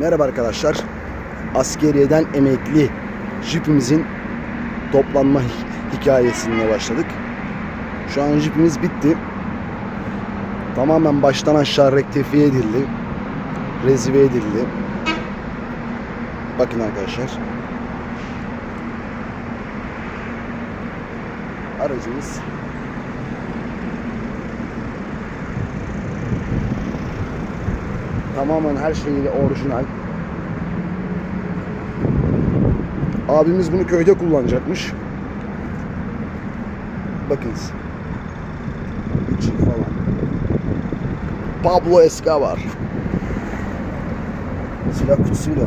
Merhaba arkadaşlar. Askeriyeden emekli jipimizin toplanma hi- hikayesine başladık. Şu an jipimiz bitti. Tamamen baştan aşağı rektifiye edildi. Rezive edildi. Bakın arkadaşlar. Aracımız Tamamen her şeyiyle orijinal. Abimiz bunu köyde kullanacakmış. Bakınız. İçi falan. Pablo Escobar. Silah kutusuyla.